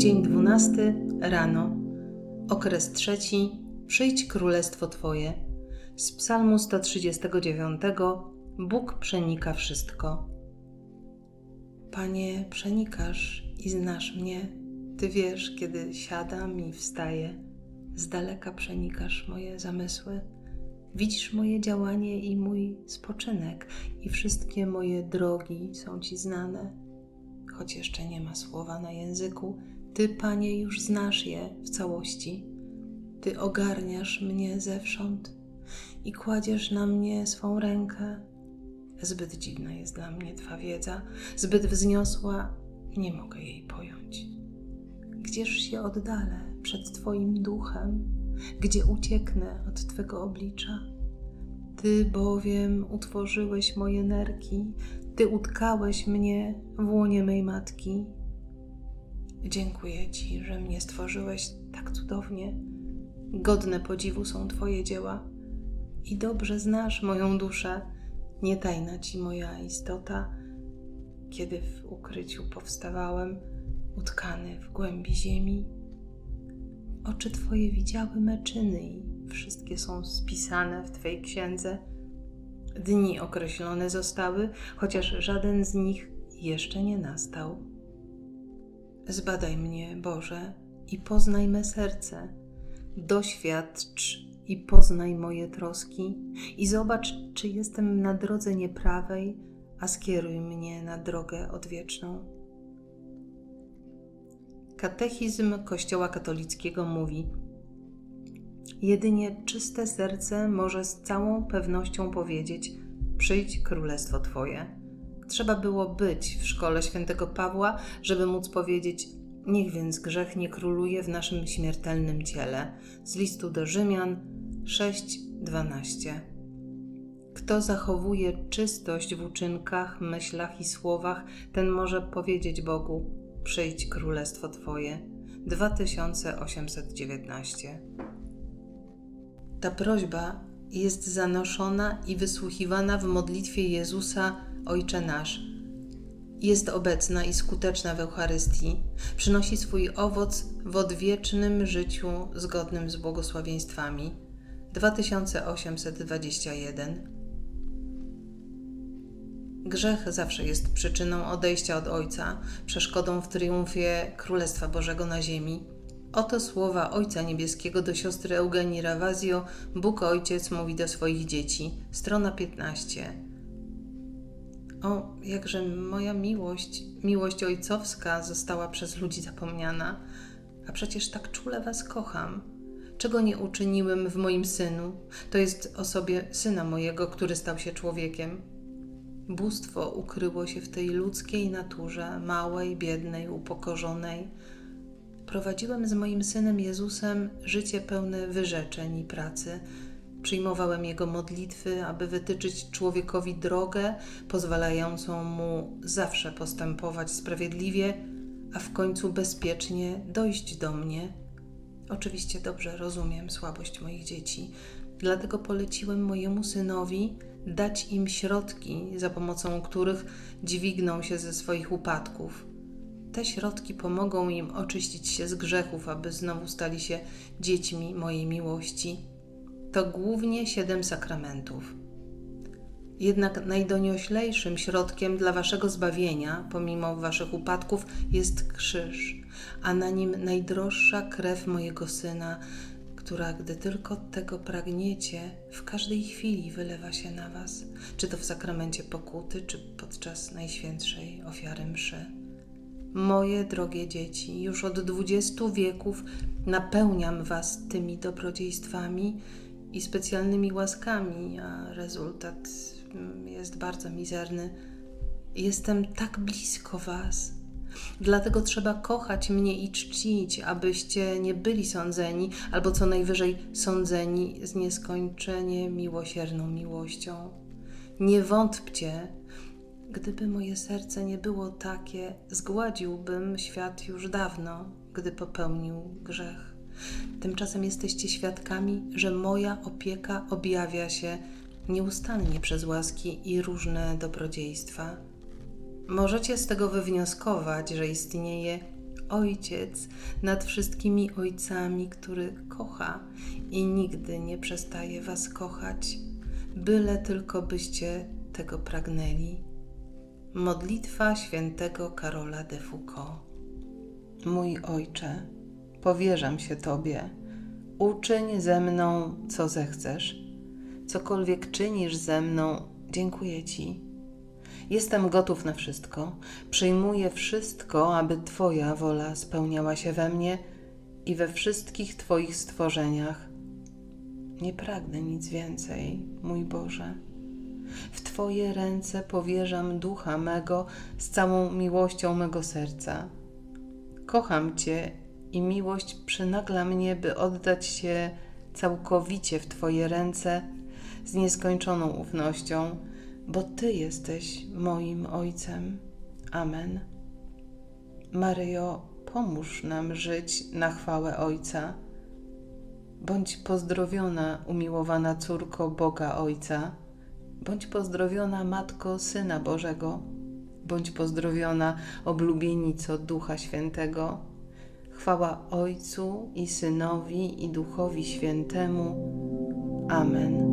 dwunasty rano. Okres trzeci. Przyjdź królestwo Twoje. Z Psalmu 139. Bóg przenika wszystko. Panie, przenikasz i znasz mnie. Ty wiesz, kiedy siadam i wstaję. Z daleka przenikasz moje zamysły. Widzisz moje działanie i mój spoczynek, i wszystkie moje drogi są Ci znane. Choć jeszcze nie ma słowa na języku, Ty, Panie, już znasz je w całości. Ty ogarniasz mnie zewsząd i kładziesz na mnie swą rękę. Zbyt dziwna jest dla mnie Twa wiedza, zbyt wzniosła, nie mogę jej pojąć. Gdzież się oddalę przed Twoim duchem, gdzie ucieknę od Twego oblicza? Ty bowiem utworzyłeś moje nerki, Ty utkałeś mnie w łonie mej matki. Dziękuję Ci, że mnie stworzyłeś tak cudownie. Godne podziwu są Twoje dzieła i dobrze znasz moją duszę. Nie tajna Ci moja istota, kiedy w ukryciu powstawałem, utkany w głębi ziemi. Oczy Twoje widziały me czyny i wszystkie są spisane w Twej księdze. Dni określone zostały, chociaż żaden z nich jeszcze nie nastał. Zbadaj mnie, Boże, i poznaj me serce. Doświadcz i poznaj moje troski, i zobacz, czy jestem na drodze nieprawej, a skieruj mnie na drogę odwieczną. Katechizm Kościoła katolickiego mówi: Jedynie czyste serce może z całą pewnością powiedzieć: Przyjdź królestwo Twoje. Trzeba było być w szkole świętego Pawła, żeby móc powiedzieć: Niech więc grzech nie króluje w naszym śmiertelnym ciele. Z listu do Rzymian 6:12. Kto zachowuje czystość w uczynkach, myślach i słowach, ten może powiedzieć Bogu: Przyjdź królestwo Twoje. 2819. Ta prośba jest zanoszona i wysłuchiwana w modlitwie Jezusa Ojcze Nasz. Jest obecna i skuteczna w Eucharystii. Przynosi swój owoc w odwiecznym życiu zgodnym z błogosławieństwami. 2821 Grzech zawsze jest przyczyną odejścia od Ojca, przeszkodą w triumfie Królestwa Bożego na ziemi. Oto słowa Ojca Niebieskiego do siostry Eugenii Ravazio, Bóg Ojciec mówi do swoich dzieci, strona 15. O, jakże moja miłość, miłość ojcowska została przez ludzi zapomniana, a przecież tak czule Was kocham. Czego nie uczyniłem w moim synu, to jest osobie syna mojego, który stał się człowiekiem. Bóstwo ukryło się w tej ludzkiej naturze, małej, biednej, upokorzonej. Prowadziłem z moim synem Jezusem życie pełne wyrzeczeń i pracy. Przyjmowałem jego modlitwy, aby wytyczyć człowiekowi drogę pozwalającą mu zawsze postępować sprawiedliwie, a w końcu bezpiecznie dojść do mnie. Oczywiście dobrze rozumiem słabość moich dzieci, dlatego poleciłem mojemu synowi dać im środki, za pomocą których dźwigną się ze swoich upadków. Te środki pomogą im oczyścić się z grzechów, aby znowu stali się dziećmi mojej miłości. To głównie siedem sakramentów. Jednak najdonioślejszym środkiem dla waszego zbawienia, pomimo waszych upadków, jest krzyż, a na nim najdroższa krew mojego syna, która, gdy tylko tego pragniecie, w każdej chwili wylewa się na Was, czy to w sakramencie pokuty, czy podczas najświętszej ofiary mszy. Moje drogie dzieci, już od dwudziestu wieków napełniam Was tymi dobrodziejstwami i specjalnymi łaskami, a rezultat mm, jest bardzo mizerny. Jestem tak blisko Was Dlatego trzeba kochać mnie i czcić, abyście nie byli sądzeni, albo co najwyżej sądzeni z nieskończenie miłosierną miłością. Nie wątpcie, gdyby moje serce nie było takie, zgładziłbym świat już dawno, gdy popełnił grzech. Tymczasem jesteście świadkami, że moja opieka objawia się nieustannie przez łaski i różne dobrodziejstwa. Możecie z tego wywnioskować, że istnieje Ojciec nad wszystkimi ojcami, który kocha i nigdy nie przestaje Was kochać, byle tylko byście tego pragnęli. Modlitwa świętego Karola de Foucault. Mój Ojcze, powierzam się Tobie. Uczyń ze mną, co zechcesz. Cokolwiek czynisz ze mną, dziękuję Ci. Jestem gotów na wszystko. Przyjmuję wszystko, aby Twoja wola spełniała się we mnie i we wszystkich Twoich stworzeniach. Nie pragnę nic więcej, mój Boże. W Twoje ręce powierzam ducha mego z całą miłością mego serca. Kocham Cię i miłość przynagla mnie, by oddać się całkowicie w Twoje ręce z nieskończoną ufnością, bo Ty jesteś moim Ojcem. Amen. Maryjo, pomóż nam żyć na chwałę Ojca. Bądź pozdrowiona, umiłowana córko Boga Ojca. Bądź pozdrowiona, Matko Syna Bożego. Bądź pozdrowiona, oblubienico Ducha Świętego. Chwała Ojcu i Synowi i Duchowi Świętemu. Amen.